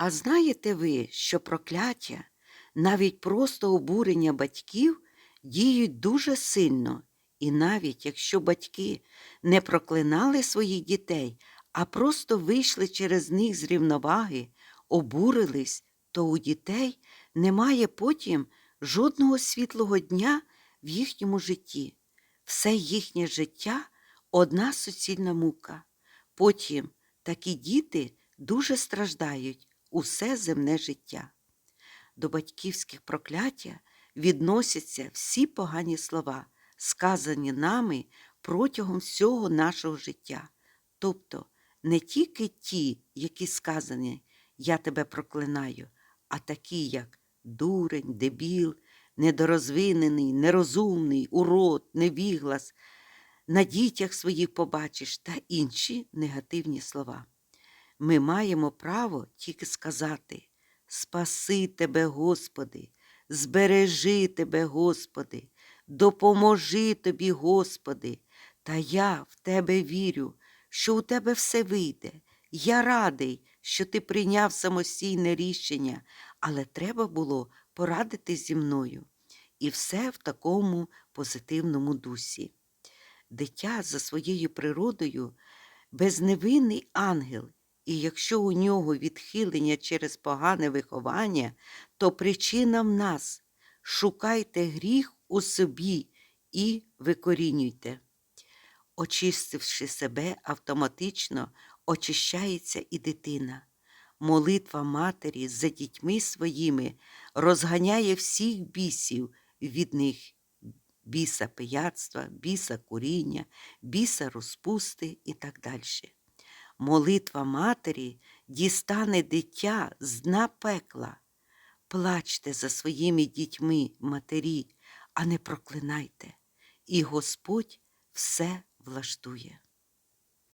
А знаєте ви, що прокляття, навіть просто обурення батьків діють дуже сильно, і навіть якщо батьки не проклинали своїх дітей, а просто вийшли через них з рівноваги, обурились, то у дітей немає потім жодного світлого дня в їхньому житті. Все їхнє життя одна суцільна мука. Потім такі діти дуже страждають усе земне життя. До батьківських прокляття відносяться всі погані слова, сказані нами протягом всього нашого життя. Тобто не тільки ті, які сказані Я тебе проклинаю, а такі, як дурень, дебіл, недорозвинений, нерозумний, урод, невіглас, на дітях своїх побачиш та інші негативні слова. Ми маємо право тільки сказати Спаси тебе, Господи, збережи тебе, Господи, допоможи тобі, Господи, та я в Тебе вірю, що у Тебе все вийде. Я радий, що ти прийняв самостійне рішення, але треба було порадитись зі мною. І все в такому позитивному дусі. Дитя за своєю природою безневинний ангел, і якщо у нього відхилення через погане виховання, то причина в нас. Шукайте гріх у собі і викорінюйте. Очистивши себе, автоматично очищається і дитина. Молитва матері за дітьми своїми розганяє всіх бісів від них біса пияцтва, біса куріння, біса розпусти і так далі. Молитва матері дістане дитя з дна пекла. Плачте за своїми дітьми, матері, а не проклинайте, і Господь все влаштує.